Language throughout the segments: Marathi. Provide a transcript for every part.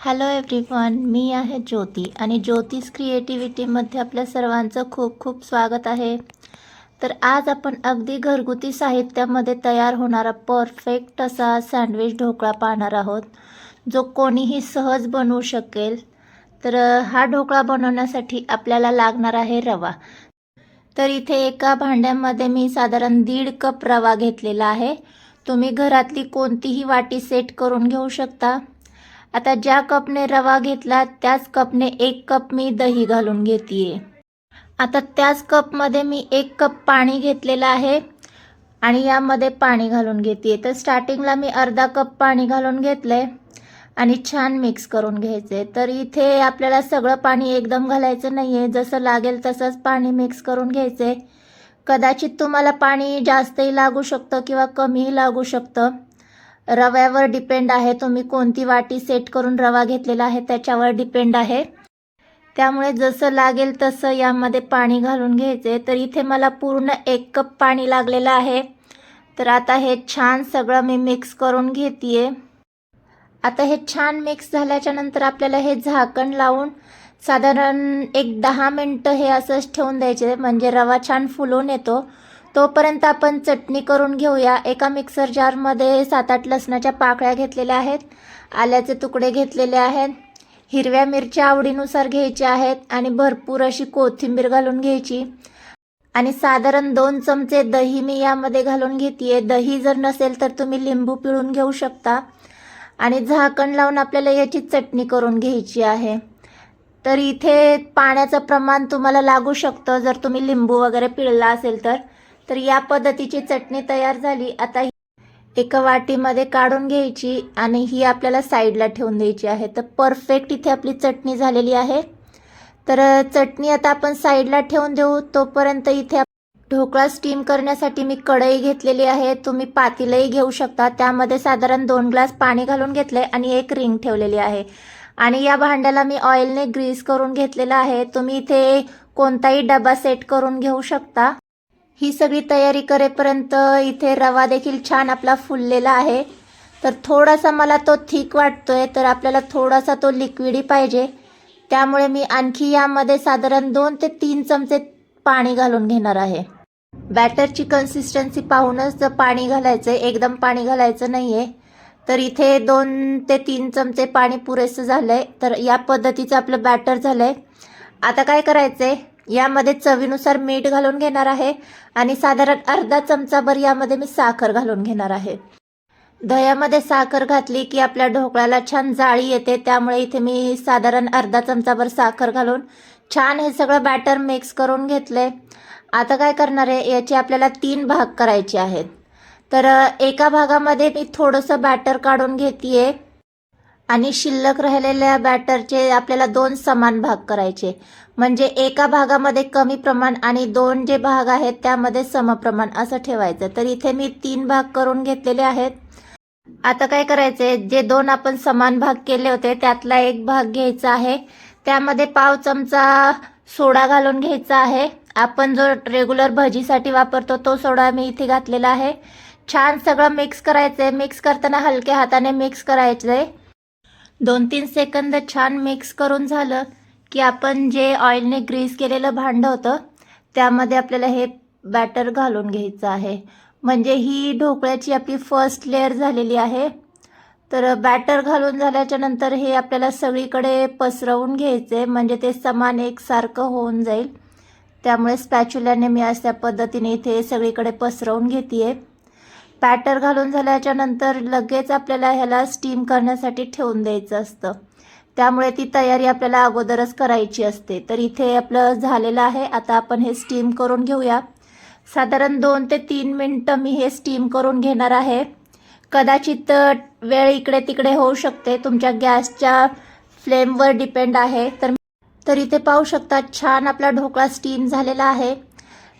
हॅलो एव्हरीवन मी आहे ज्योती आणि ज्योतिष क्रिएटिव्हिटीमध्ये आपल्या सर्वांचं खूप खूप स्वागत आहे. तर आज आपण अगदी घरगुती साहित्यामध्ये तयार होणारा परफेक्ट असा सँडविच ढोकळा पाहणार आहोत जो कोणीही सहज बनवू शकेल. तर हा ढोकळा बनवण्यासाठी आपल्याला लागणार आहे रवा. तर इथे एका भांड्यामध्ये मी साधारण दीड कप रवा घेतलेला आहे. तुम्ही घरातली कोणतीही वाटी सेट करून घेऊ शकता. आता ज्या कपने रवा घेतला त्याच कपने एक कप मी दही घालून घेते आता त्याच कपमध्ये मी एक कप पाणी घेतलेलं आहे आणि यामध्ये पाणी घालून घेते तर स्टार्टिंगला मी अर्धा कप पाणी घालून घेतलंय आणि छान मिक्स करून घ्यायचे तर इथे आपल्याला सगळं पाणी एकदम घालायचं नाही आहे जसं लागेल तसंच पाणी मिक्स करून घ्यायचे कदाचित तुम्हाला पाणी जास्तही लागू शकतं किंवा कमीही लागू शकतं. रव्यावर डिपेंड आहे तुम्ही कोणती वाटी सेट करून रवा घेतलेला आहे त्याच्यावर डिपेंड आहे. त्यामुळे जसं लागेल तसं यामध्ये पाणी घालून घ्यायचे. तर इथे मला पूर्ण एक कप पाणी लागलेलं आहे. तर आता हे छान सगळं मी मिक्स करून घेते आता हे छान मिक्स झाल्याच्यानंतर आपल्याला हे झाकण लावून साधारण एक दहा मिनटं हे असंच ठेवून द्यायचे. म्हणजे रवा छान फुलून येतो. तोपर्यंत आपण चटणी करून घेऊया. एका मिक्सर जारमध्ये सात आठ लसणाच्या पाकळ्या घेतलेल्या आहेत. आल्याचे तुकडे घेतलेले आहेत. हिरव्या मिरच्या आवडीनुसार घ्यायच्या आहेत आणि भरपूर अशी कोथिंबीर घालून घ्यायची. आणि साधारण दोन चमचे दही मी यामध्ये घालून घेते दही जर नसेल तर तुम्ही लिंबू पिळून घेऊ शकता. आणि झाकण लावून आपल्याला याची चटणी करून घ्यायची आहे. तर इथे पाण्याचं प्रमाण तुम्हाला लागू शकतं. जर तुम्ही लिंबू वगैरे पिळला असेल तर. तर या पद्धतीची चटणी तयार झाली. आता ही एका वाटीमध्ये काढून घ्यायची आणि ही आपल्याला साईडला ठेवून द्यायची आहे. तर परफेक्ट इथे आपली चटणी झालेली आहे. तर चटणी आता आपण साईडला ठेवून देऊ. तोपर्यंत इथे ढोकळा स्टीम करण्यासाठी मी कढई घेतलेली आहे. तुम्ही पातीलही घेऊ शकता. त्यामध्ये साधारण दोन ग्लास पाणी घालून घेतले आणि एक रिंग ठेवलेली आहे. आणि या भांड्याला मी ऑइलने ग्रीस करून घेतलेला आहे. तुम्ही इथे कोणताही डबा सेट करून घेऊ शकता. ही सगळी तयारी करेपर्यंत इथे रवा देखील छान आपला फुललेला आहे. तर थोडासा मला तो थिक वाटतोय तर आपल्याला थोडासा तो लिक्विडी पाहिजे. त्यामुळे मी आणखी यामध्ये साधारण दोन ते तीन चमचे पाणी घालून घेणार आहे. बॅटरची कन्सिस्टन्सी पाहूनच पाणी घालायचं आहे एकदम पाणी घालायचं नाही आहे तर इथे दोन ते तीन चमचे पाणी पुरेसं झालं आहे तर या पद्धतीचं आपलं बॅटर झालं आहे आता काय करायचं आहे यामध्ये चवीनुसार मीठ घालून घेणार आहे आणि साधारण अर्धा चमचाभर यामध्ये मी साखर घालून घेणार आहे. दह्यामध्ये साखर घातली की आपल्या ढोकळ्याला छान जाळी येते त्यामुळे इथे मी साधारण अर्धा चमचाभर साखर घालून छान हे सगळं बॅटर मिक्स करून घेतले. आता काय करणार आहे याचे आपल्याला तीन भाग करायचे आहेत. तर एका भागामध्ये मी थोडंसं बॅटर काढून घेते आणि शिल्लक राहिलेल्या बॅटरचे आपल्याला दोन समान भाग करायचे. म्हणजे एका भागामध्ये कमी प्रमाण आणि दोन जे भाग आहेत त्यामध्ये समप्रमाण असं ठेवायचं. तर इथे मी तीन भाग करून घेतलेले आहेत. आता काय करायचे जे दोन आपण समान भाग केले होते त्यातला एक भाग घ्यायचा आहे. त्यामध्ये पाव चमचा सोडा घालून घ्यायचा आहे. आपण जो रेग्युलर भजीसाठी वापरतो तो सोडा मी इथे घातलेला आहे. छान सगळं मिक्स करायचं आहे मिक्स करताना हलक्या हाताने मिक्स करायचंय. दोन तीन सेकंद छान मिक्स करून झालं की आपण जे ऑइलने ग्रीस केलेलं भांडं होतं त्यामध्ये आपल्याला हे बॅटर घालून घ्यायचं आहे. म्हणजे ही ढोकळ्याची आपली फर्स्ट लेअर झालेली आहे. तर बॅटर घालून झाल्याच्यानंतर हे आपल्याला सगळीकडे पसरवून घ्यायचे म्हणजे ते समान एकसारखं होऊन जाईल. त्यामुळे स्पॅच्युल्याने मी अशा पद्धतीने इथे सगळीकडे पसरवून घेते आहे बॅटर घालून झाल्याच्यानंतर लगेच आपल्याला ह्याला स्टीम करण्यासाठी ठेवून द्यायचं असतं. त्यामुळे ती तयारी आपल्याला अगोदरच करायची असते. तर इथे आपलं झालेलं आहे. आता आपण हे स्टीम करून घेऊया. साधारण दोन ते तीन मिनटं मी हे स्टीम करून घेणार आहे. कदाचित वेळ इकडे तिकडे होऊ शकते. तुमच्या गॅसच्या फ्लेमवर डिपेंड आहे. तर तर इथे पाहू शकता छान आपला ढोकळा स्टीम झालेला आहे.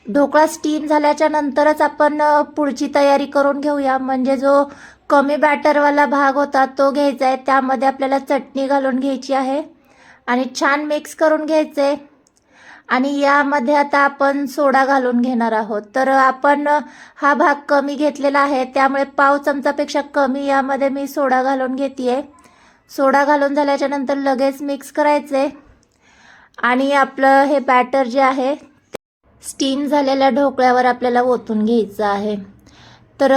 ढोकळा स्टीम झाल्याच्या नंतरच आपण पुढची तयारी करून घेऊया. म्हणजे जो कमी बॅटरवाला भाग होता तो घ्यायचा आहे. त्यामध्ये आपल्याला चटणी घालून घ्यायची आहे. आणि छान मिक्स करून घ्यायचे आणि यामध्ये आता आपण सोडा घालून घेणार आहोत. तर आपण हा भाग कमी घेतलेला आहे. त्यामुळे पाव चमचापेक्षा कमी यामध्ये मी सोडा घालून घेते सोडा घालून झाल्याच्यानंतर लगेच मिक्स करायचे आणि आपलं हे बॅटर जे आहे स्टीम झालेल्या ढोकळ्यावर आपल्याला ओतून घ्यायचं आहे. तर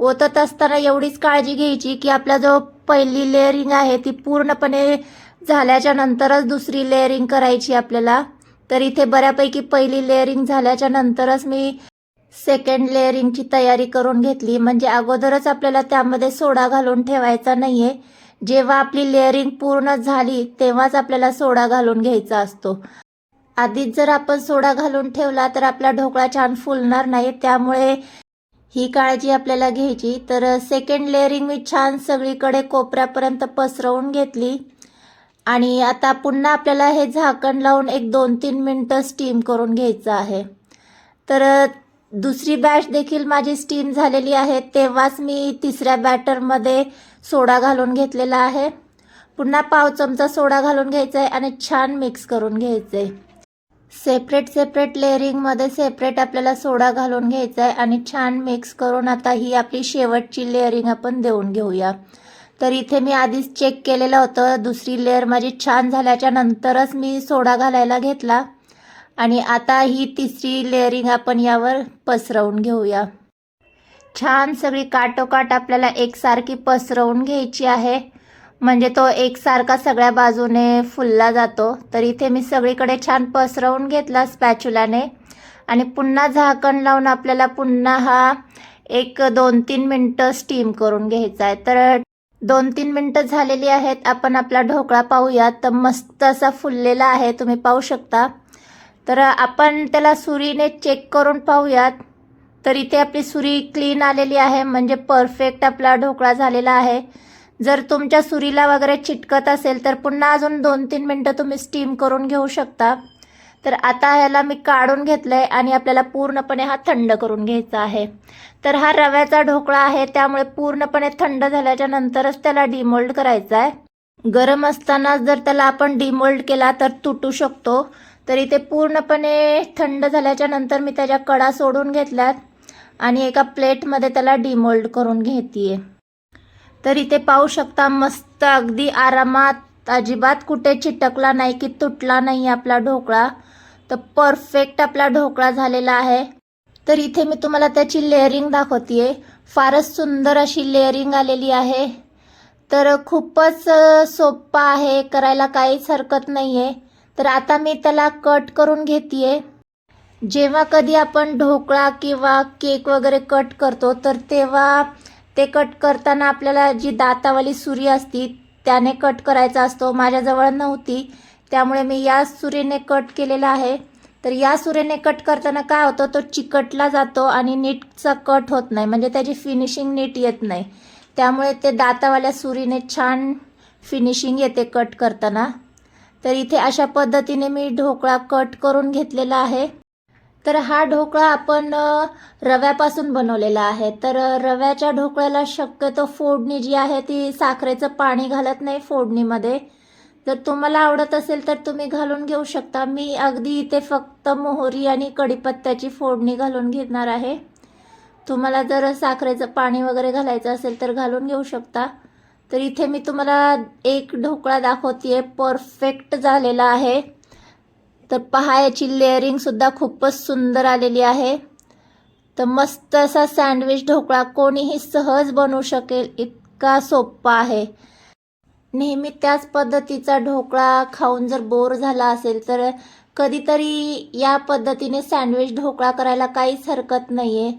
ओतत असताना एवढीच काळजी घ्यायची की आपला जो पहिली लेअरिंग आहे ती पूर्णपणे झाल्याच्या नंतरच दुसरी लेअरिंग करायची आपल्याला. तर इथे बऱ्यापैकी पहिली लेअरिंग झाल्याच्या नंतरच मी सेकंड लेअरिंगची तयारी करून घेतली. म्हणजे अगोदरच आपल्याला त्यामध्ये सोडा घालून ठेवायचा नाही आहे जेव्हा आपली लेअरिंग पूर्ण झाली तेव्हाच आपल्याला सोडा घालून घ्यायचा असतो. आधीच जर आपण सोडा घालून ठेवला तर आपला ढोकळा छान फुलणार नाही. त्यामुळे ही काळजी आपल्याला घ्यायची. तर सेकंड लेअरिंग मी छान सगळीकडे कोपऱ्यापर्यंत पसरवून घेतली. आणि आता पुन्हा आपल्याला हे झाकण लावून एक दोन तीन मिनटं स्टीम करून घ्यायचं आहे. तर दुसरी बॅच देखील माझी स्टीम झालेली आहे. तेव्हाच मी तिसऱ्या बॅटरमध्ये सोडा घालून घेतलेला आहे. पुन्हा पाव चमचा सोडा घालून घ्यायचा आहे आणि छान मिक्स करून घ्यायचं आहे सेपरेट सेपरेट लेअरिंगमध्ये सेपरेट आपल्याला सोडा घालून घ्यायचा आहे आणि छान मिक्स करून आता ही आपली शेवटची लेअरिंग आपण देऊन घेऊया. तर इथे मी आधीच चेक केलेलं होतं. दुसरी लेअर माझी छान झाल्याच्या नंतरच मी सोडा घालायला घेतला. आणि आता ही तिसरी लेअरिंग आपण यावर पसरवून घेऊया. छान सगळी काटोकाट आपल्याला एकसारखी पसरवून घ्यायची आहे. म्हणजे तो एकसारखा सगळ्या बाजूने फुलला जातो. तर इथे मी सगळीकडे छान पसरवून घेतला स्पॅच्युलाने. आणि पुन्हा झाकण लावून आपल्याला पुन्हा हा एक दोन तीन मिनटं स्टीम करून घ्यायचा आहे. तर दोन तीन मिनटं झालेली आहेत. आपण आपला ढोकळा पाहूया तर मस्त असा फुललेला आहे. तुम्ही पाहू शकता. तर आपण त्याला सुरीने चेक करून पाहूयात. तर इथे आपली सुरी क्लीन आलेली आहे. म्हणजे परफेक्ट आपला ढोकळा झालेला आहे. जर तुमच्या सुरीला वगैरे चिटकत असेल तर पुन्हा अजून दोन तीन मिनटं तुम्ही स्टीम करून घेऊ शकता. तर आता ह्याला मी काढून घेतलं आहे आणि आपल्याला पूर्णपणे हा थंड करून घ्यायचा आहे. तर हा रव्याचा ढोकळा आहे त्यामुळे पूर्णपणे थंड झाल्याच्या नंतरच त्याला डिमोल्ड करायचा आहे. गरम असताना जर त्याला आपण डिमोल्ड केला तर तुटू शकतो. तर इथे पूर्णपणे थंड झाल्याच्यानंतर मी त्याच्या कडा सोडून घेतल्यात आणि एका प्लेटमध्ये त्याला डिमोल्ड करून घेते तर इथे पाहू शकता मस्त अगदी आरामात. अजिबात कुठे चिटकला नाही की तुटला नाही आपला ढोकळा. तर परफेक्ट आपला ढोकळा झालेला आहे. तर इथे मी तुम्हाला त्याची लेअरिंग दाखवते फारच सुंदर अशी लेअरिंग आलेली आहे. तर खूपच सोपा सोप्पा आहे करायला काहीच हरकत नाही आहे तर आता मी त्याला कट करून घेते जेव्हा कधी आपण ढोकळा किंवा केक वगैरे कट करतो तर तेव्हा ते कट करताना आपल्याला जी दातावाली सुरी असती त्याने कट करायचा असतो. माझ्याजवळ नव्हती. त्यामुळे मी या सुरीने कट केलेला आहे. तर या सुरीने कट करताना काय होतं? तो चिकटला जातो आणि नीटचा कट होत नाही. म्हणजे त्याची फिनिशिंग नीट येत नाही. त्यामुळे ते दातावाल्या सुरीने छान फिनिशिंग येते कट करताना. तर इथे अशा पद्धतीने मी ढोकळा कट करून घेतलेला आहे. तर हा ढोकळा आपण रव्यापासून बनवलेला आहे. तर रव्याच्या ढोकळ्याला शक्यतो फोडणी जी आहे ती साखरेचं पाणी घालत नाही फोडणीमध्ये. जर तुम्हाला आवडत असेल तर तुम्ही घालून घेऊ शकता. मी अगदी इथे फक्त मोहरी आणि कढीपत्त्याची फोडणी घालून घेणार आहे. तुम्हाला जर साखरेचं पाणी वगैरे घालायचं असेल तर घालून घेऊ शकता. तर इथे मी तुम्हाला एक ढोकळा दाखवते परफेक्ट झालेला आहे. तर पहा याची लेअरिंगसुद्धा खूपच सुंदर आलेली आहे. तर मस्त असा सँडविच ढोकळा कोणीही सहज बनवू शकेल इतका सोप्पा आहे. नेहमी त्याच पद्धतीचा ढोकळा खाऊन जर बोर झाला असेल तर कधीतरी या पद्धतीने सँडविच ढोकळा करायला काहीच हरकत नाही आहे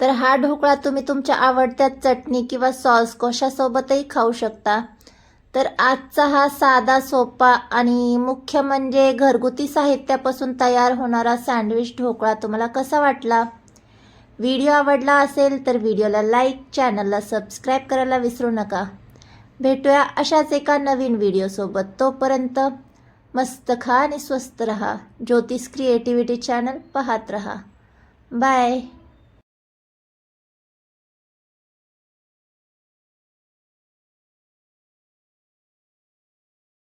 तर हा ढोकळा तुम्ही तुमच्या आवडत्या चटणी किंवा सॉस कशासोबतही खाऊ शकता. तर आजचा हा साधा सोपा आणि मुख्य म्हणजे घरगुती साहित्यापासून तयार होणारा सँडविच ढोकळा तुम्हाला कसा वाटला? व्हिडिओ आवडला असेल तर व्हिडिओला लाईक चॅनलला सबस्क्राईब करायला विसरू नका. भेटूया अशाच एका नवीन व्हिडिओसोबत तोपर्यंत मस्त खा आणि स्वस्त रहा. ज्योतिष क्रिएटिव्हिटी चॅनल पाहत रहा. बाय.